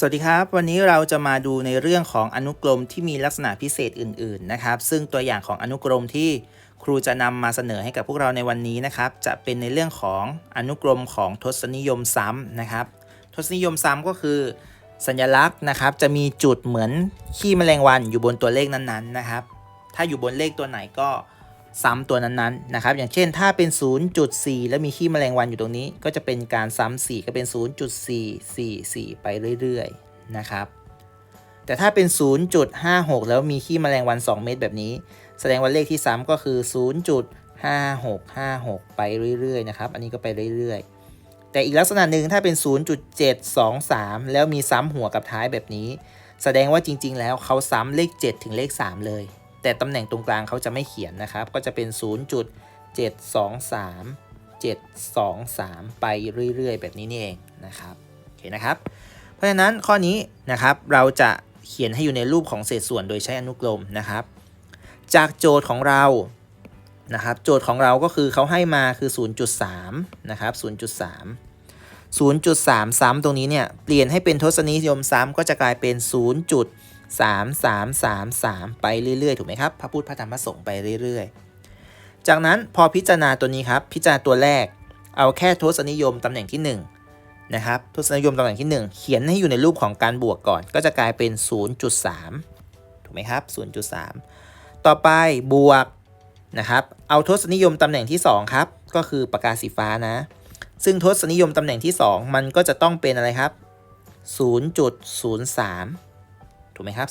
สวัสดีครับ วันนี้เราจะมาดูในเรื่องของอนุกรมที่มีลักษณะพิเศษอื่น ๆ นะครับ ซึ่งตัวอย่างของอนุกรมที่ครูจะนำมาเสนอให้กับพวกเราในวันนี้นะครับ จะเป็นในเรื่องของอนุกรมของทศนิยมซ้ำนะครับ ทศนิยมซ้ำก็คือสัญลักษณ์นะครับ จะมีจุดเหมือนขี้แมลงวันอยู่บนตัวเลขนั้น ๆ นะครับ ถ้าอยู่บนเลขตัวไหนก็ ซ้ำตัวนั้นๆนะครับอย่างเช่นถ้าเป็น 0.4 แล้วมีขี้แมลงวันอยู่ตรงนี้ ก็จะเป็นการซ้ำ4ก็เป็น 0.444 ไปเรื่อยๆนะครับแต่ถ้าเป็น 0.56 แล้วมีขี้แมลงวัน 2 เม็ดแบบนี้ แสดงว่าเลขที่ซ้ำก็คือ 0.5656 ไปเรื่อยๆนะครับอันนี้ก็ไปเรื่อยๆ แต่อีกลักษณะหนึ่งถ้าเป็น 0.723 แล้วมีซ้ำหัวกับท้ายแบบนี้ แสดงว่าจริงๆ แล้วเขาซ้ำเลข 7 ถึงเลข 3 เลย แต่ตำแหน่งตรงกลางเขาจะไม่เขียนนะครับ ก็จะเป็น 0.723 723 ไปเรื่อย ๆ แบบนี้นี่เองนะครับโอเคนะครับ เพราะฉะนั้นข้อนี้นะครับเราจะเขียนให้อยู่ในรูปของเศษส่วนโดยใช้อนุกรมนะครับ จากโจทย์ของเรานะครับ โจทย์ของเราก็คือเขาให้มาคือ 0.3 นะครับ 0.3 0.3ซ้ำตรงนี้เนี่ย เปลี่ยนให้เป็นทศนิยมซ้ำก็จะกลายเป็น 0. 3 3 3 3 ไปเรื่อยๆ ถูกไหมครับ พระพุทธพระธรรมพระสงฆ์ไปเรื่อยๆ จากนั้นพอพิจารณาตัวนี้ครับ พิจารณาตัวแรก เอาแค่ทศนิยมตำแหน่งที่ 1 นะครับ ทศนิยมตำแหน่งที่ 1 เขียนให้อยู่ในรูปของการบวกก่อน ก็จะกลายเป็น 0.3 ถูกไหมครับ 0.3 ต่อไปบวกนะครับ เอาทศนิยมตำแหน่งที่ 2 ครับ ก็คือปากกาสีฟ้านะ ซึ่งทศนิยมตำแหน่งที่ 2 มันก็จะต้องเป็นอะไรครับ 0.03 ถูกไหมครับ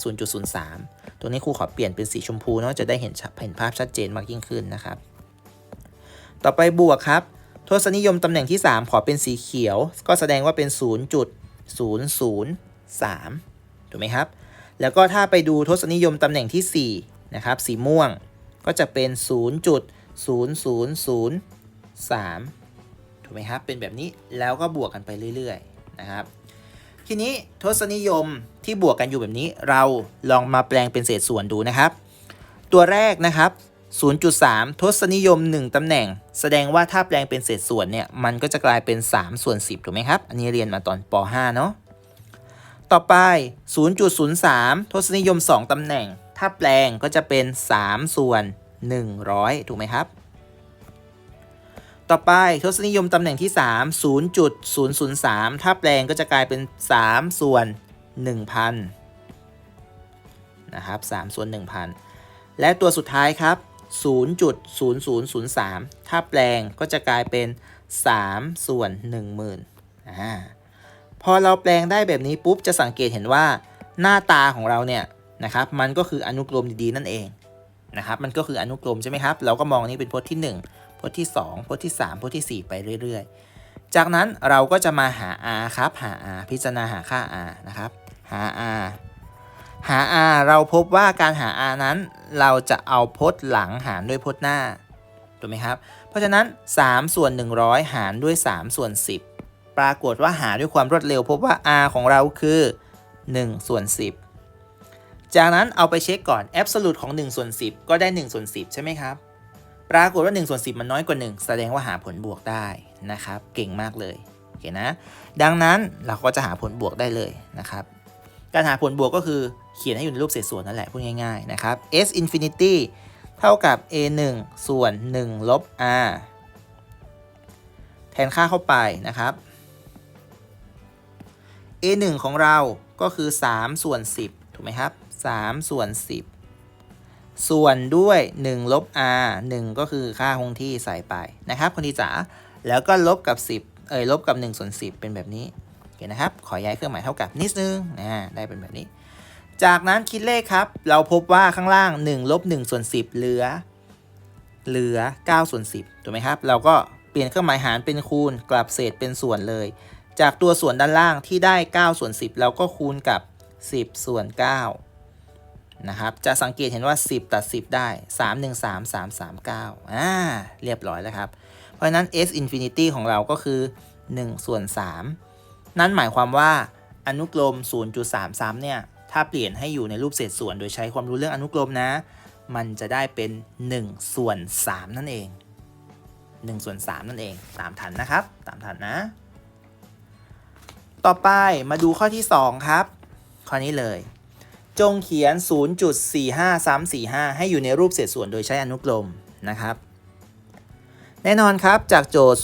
0.03 ตัวนี้ครูขอเปลี่ยนเป็นสีชมพูเนาะจะได้เห็นเห็นภาพชัดเจนมากยิ่งขึ้นนะครับ ต่อไปบวกครับทศนิยมตำแหน่งที่ 3 ขอเป็นสีเขียว ก็แสดงว่าเป็น 0.003 ถูกไหมครับ แล้วก็ถ้าไปดูทศนิยมตำแหน่งที่4นะครับสีม่วงก็จะเป็น 0.0003 ถูกไหมครับ เป็นแบบนี้แล้วก็บวกกันไปเรื่อยๆนะครับ ทีนี้ทศนิยมที่บวกกันอยู่แบบนี้ เราลองมาแปลงเป็นเศษส่วนดูนะครับ ตัวแรกนะครับ 0.3 ทศนิยม 1 ตำแหน่ง แสดงว่าถ้าแปลงเป็นเศษส่วนเนี่ย มันก็จะกลายเป็น 3 ส่วน 10 ถูกไหมครับ อันนี้เรียนมาตอนป .5 เนาะ ต่อไป 0.03 ทศนิยม 2 ตำแหน่ง ถ้าแปลงก็จะเป็น 3 ส่วน 100 ถูกไหมครับ ต่อไปทศนิยมตำแหน่งที่ 3 0.003 ถ้าแปลงก็จะกลายเป็น 3 ส่วน 1,000 นะครับ3ส่วน 1,000 และตัวสุดท้ายครับ 0.0003 ถ้าแปลงก็จะกลายเป็น 3 ส่วน 10,000อ่าพอเราแปลงได้แบบนี้ปุ๊บจะสังเกตเห็นว่าหน้าตาของเราเนี่ยนะครับมันก็คืออนุกรมดีๆนั่นเองนะครับมันก็คืออนุกรมใช่ไหมครับ เราก็มองนี้เป็นพจน์ที่ 1 พจน์ที่ 2พจน์ที่ 3พจน์ที่ 4 ไปเรื่อย ๆ จากนั้นเราก็จะมาหา r ครับ หา r พิจารณาหาค่า r นะครับ หา r หา r เราพบว่าการหา r นั้นเราจะเอาพจน์หลังหารด้วยพจน์หน้าถูกไหมครับ เพราะฉะนั้น 3 ส่วน 100 หารด้วย 3 ส่วน 10 ปรากฏว่าหาด้วยความรวดเร็ว พบว่า r ของเราคือ 1 ส่วน 10 จากนั้นเอาไปเช็คก่อน absolute ของ 1 ส่วน 10 ก็ได้ 1 ส่วน 10 ใช่ไหมครับ ปรากฏว่า1ส่วน10 มันน้อยกว่า 1 แสดงว่าหาผลบวกได้นะครับ เก่งมากเลยโอเคนะ ดังนั้นเราก็จะหาผลบวกได้เลยนะครับ การหาผลบวกก็คือเขียนให้อยู่ในรูปเศษส่วนนั่นแหละพูดง่ายๆนะครับ s infinity เท่ากับ a 1ส่วน 1 ลบ r แทนค่าเข้าไปนะครับ a 1ของเราก็คือ 3 ส่วน 10 ถูกไหมครับ 3 ส่วน 10 ส่วนด้วย1ลบ r 1 ก็คือค่าคงที่ใส่ไปนะครับคนที่จ๋าแล้วก็ลบกับ 10 เอ่ยลบกับ1ส่วน10 เป็นแบบนี้โอเคนะครับ ขอย้ายเครื่องหมายเท่ากับนิดนึงนะได้เป็นแบบนี้ จากนั้นคิดเลขครับ เราพบว่าข้างล่าง1ลบ1ส่วน10 เหลือ เหลือ9ส่วน10ถูกไหมครับ เราก็เปลี่ยนเครื่องหมายหารเป็นคูณกลับเศษเป็นส่วนเลย จากตัวส่วนด้านล่างที่ได้9ส่วน10 เราก็คูณกับ 10 ส่วน 9 นะครับ จะสังเกตเห็นว่า 10 ตัด 10 ได้ 3 1 3 3 3 9อ่าเรียบร้อยแล้วครับ เพราะนั้น s infinity ของเราก็คือ 1 ส่วน 3 นั่นหมายความว่าอนุกรม 0.33 เนี่ย ถ้าเปลี่ยนให้อยู่ในรูปเศษส่วน โดยใช้ความรู้เรื่องอนุกรมนะ มันจะได้เป็น 1 ส่วน 3 นั่นเอง 1 ส่วน 3 นั่นเอง ตามทันนะครับ ตามทันนะ ต่อไปมาดูข้อที่ 2 ครับ ข้อนี้เลย จงเขียน 0.45345 ให้อยู่ในรูปเศษส่วนโดยใช้อนุกรมนะครับ แน่นอนครับจากโจทย์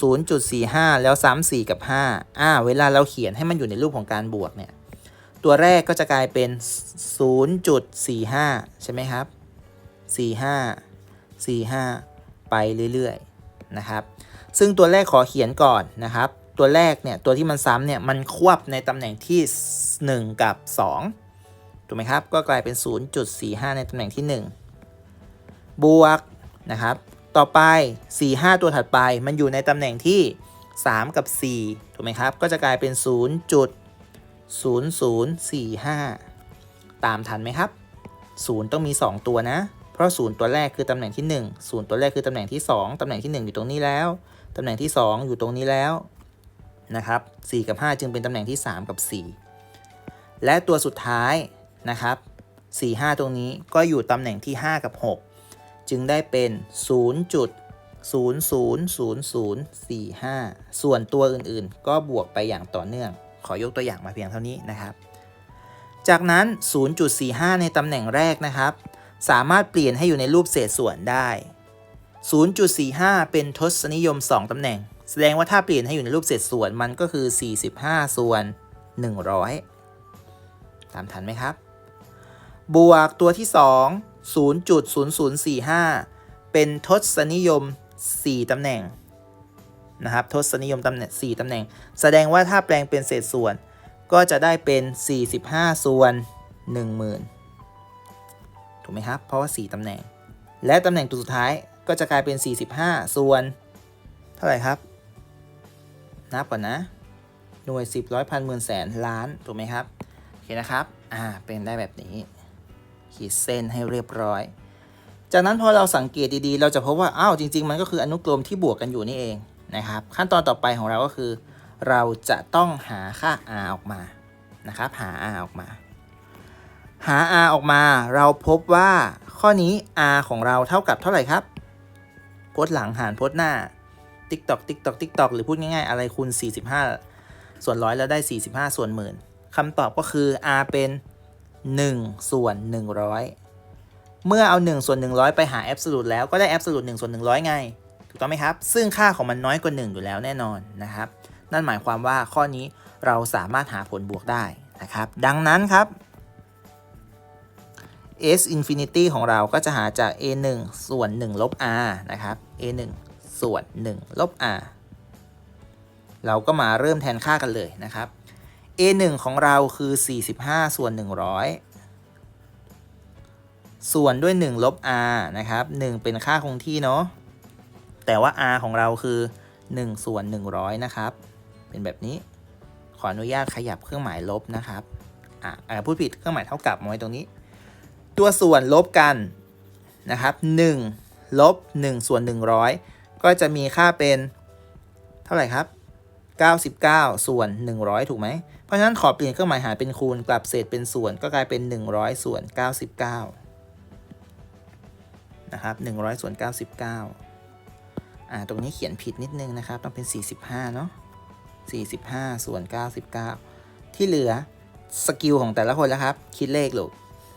0.45 แล้วซ้ำ4กับ 5 อ่า เวลาเราเขียนให้มันอยู่ในรูปของการบวกเนี่ย ตัวแรกก็จะกลายเป็น 0.45 ใช่ไหมครับ 45 45 ไปเรื่อยๆ นะครับ ซึ่งตัวแรกขอเขียนก่อนนะครับ ตัวแรกเนี่ย ตัวที่มันซ้ำเนี่ย มันควบในตำแหน่งที่ 1 กับ 2 ถูกไหมครับ ก็กลายเป็น 0.45 ในตำแหน่งที่ 1 บวกนะครับ ต่อไป 45 ตัวถัดไป มันอยู่ในตำแหน่งที่ 3 กับ 4 ถูกไหมครับ ก็จะกลายเป็น 0.0045 ตามทันไหมครับ 0 ต้องมี 2 ตัวนะ เพราะ 0 ตัวแรกคือตำแหน่งที่ 1 0 ตัวแรกคือตำแหน่งที่ 2 ตำแหน่งที่ 1 อยู่ตรงนี้แล้ว ตำแหน่งที่ 2 อยู่ตรงนี้แล้วนะครับ 4 กับ 5 จึงเป็นตำแหน่งที่ 3 กับ 4 และตัวสุดท้าย นะครับ 4 5 ตรงนี้ก็อยู่ตำแหน่งที่ 5 กับ 6 จึงได้เป็น 0.000045 ส่วนตัวอื่นๆ ก็บวกไปอย่างต่อเนื่อง ขอยกตัวอย่างมาเพียงเท่านี้นะครับ จากนั้น 0.45 ในตำแหน่งแรกนะครับ สามารถเปลี่ยนให้อยู่ในรูปเศษส่วนได้ 0.45 เป็นทศนิยม 2 ตำแหน่ง แสดงว่าถ้าเปลี่ยนให้อยู่ในรูปเศษส่วนมันก็คือ 45 ส่วน 100 ตามทันไหมครับ บวกตัวที่ 2 0.0045 เป็นทศนิยม 4 ตำแหน่งนะครับทศนิยมตำแหน่ง 4 ตำแหน่ง แสดงว่าถ้าแปลงเป็นเศษส่วน ก็จะได้เป็น 45 ส่วน 10,000 ถูกไหมครับ เพราะว่า 4 ตำแหน่ง และตำแหน่งตัวสุดท้ายก็จะกลายเป็น 45 ส่วน เท่าไหร่ครับ นับก่อนนะ หน่วย 10ร้อยพันหมื่นแสนล้าน ถูกไหมครับ โอเคนะครับ อ่า เป็นได้แบบนี้ ขีดเส้นให้เรียบร้อย จากนั้นพอเราสังเกตดีๆ เราจะพบว่าอ้าวจริง ๆ มันก็คืออนุกรมที่บวกกันอยู่นี่เองนะครับ ขั้นตอนต่อไปของเราก็คือ เราจะต้องหาค่า r ออกมานะครับหา r ออกมา หา r ออกมา เราพบว่าข้อนี้ r ของเราเท่ากับเท่าไหร่ครับ โพสหลังหารโพสหน้าติ๊กตอกติ๊กตอกติ๊กตอกหรือพูดง่ายๆ อะไรคูณ 45 ส่วนร้อยแล้วได้ 45 ส่วนหมื่นคำตอบก็คือ r เป็น 1 ส่วน 100 เมื่อเอา 1 ส่วน 100 ไปหา absolute แล้วก็ได้ absolute 1ส่วน 100 ไง ถูกต้องไหมครับ ซึ่งค่าของมันน้อยกว่า 1 อยู่แล้วแน่นอนนะครับ นั่นหมายความว่าข้อนี้เราสามารถหาผลบวกได้นะครับ ดังนั้นครับ s infinity ของเราก็จะหาจาก a 1ส่วน 1 ลบ r นะครับ a 1ส่วน 1 ลบ r เราก็มาเริ่มแทนค่ากันเลยนะครับ a 1 ของเราคือ 45 ส่วน 100 ส่วนด้วย 1 ลบ r นะครับ 1 เป็นค่าคงที่เนาะ แต่ว่า r ของเราคือ 1 ส่วน 100 นะครับ เป็นแบบนี้ ขออนุญาตขยับเครื่องหมายลบนะครับ อ่าพูดผิดเครื่องหมายเท่ากับมาไว้ตรงนี้ ตัวส่วนลบกันนะครับ1ลบ 1 ส่วน 100 ก็จะมีค่าเป็นเท่าไหร่ครับ 99 ส่วน 100 ถูกไหม ราะฉะนั้นขอเปลี่ยนเครื่องหมายหารเป็นคูณกลับเศษเป็นส่วนก็กลายเป็น 100 ส่วน 99 นะครับ 100 ส่วน 99 อ่า ตรงนี้เขียนผิดนิดนึงนะครับ ต้องเป็น 45 เนาะ 45 ส่วน 99 ที่เหลือสกิลของแต่ละคนแล้วครับ คิดเลขลูก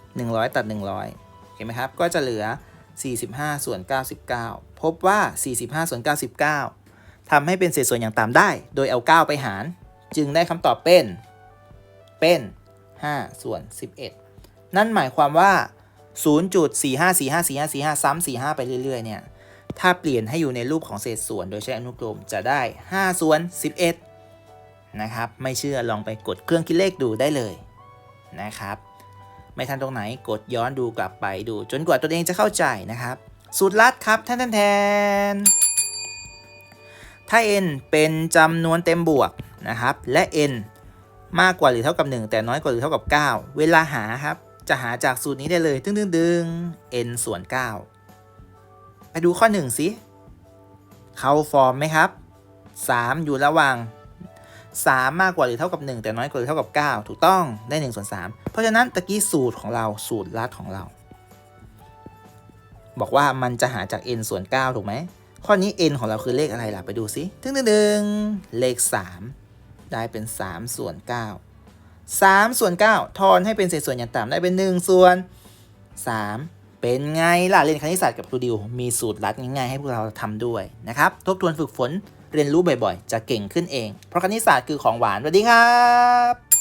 100 ตัด 100 เห็นไหมครับ ก็จะเหลือ 45 ส่วน 99 พบว่า 45 ส่วน 99ทำให้เป็นเศษส่วนอย่างต่ำได้ โดยเอา 9 ไปหาร จึงได้คำตอบเป็น เป็น5ส่วน11 นั่นหมายความว่า 0.45454545 ซ้ำ45 ไปเรื่อย ๆ เนี่ย ถ้าเปลี่ยนให้อยู่ในรูปของเศษส่วน โดยใช้อนุกรมจะได้ 5 ส่วน 11 นะครับ ไม่เชื่อลองไปกดเครื่องคิดเลขดูได้เลยนะครับ ไม่ทันตรงไหนกดย้อนดูกลับไปดู จนกว่าตัวเองจะเข้าใจนะครับ สูตรลัดครับทนแทนแทนถ้า n เป็นจำนวนเต็มบวกนะครับ และ n มากกว่าหรือเท่ากับ 1 แต่น้อยกว่าหรือเท่ากับ 9 เวลาหาครับ จะหาจากสูตรนี้ได้เลยดึงดึงดึง n ส่วน 9 ไปดูข้อ 1 สิ เข้าฟอร์มไหมครับ 3 อยู่ระหว่าง 3 มากกว่าหรือเท่ากับ 1 แต่น้อยกว่าหรือเท่ากับ 9 ถูกต้องได้1ส่วน3เพราะฉะนั้นตะกี้สูตรของเราสูตรลัดของเรา บอกว่ามันจะหาจาก n ส่วน 9 ถูกไหมข้อนี้ n ของเราคือเลขอะไรล่ะไปดูซิตึ้งตึ้งเลข 3 ได้เป็น 3 ส่วน 9 3 ส่วน 9 ทอนให้เป็นเศษส่วนอย่างต่ำได้เป็น 1 ส่วน 3 เป็นไงล่ะ เรียนคณิตศาสตร์กับครูดิว มีสูตรลัดง่ายๆให้พวกเราทำด้วยนะครับ ทบทวนฝึกฝนเรียนรู้บ่อยๆ จะเก่งขึ้นเอง เพราะคณิตศาสตร์คือของหวานสวัสดีครับ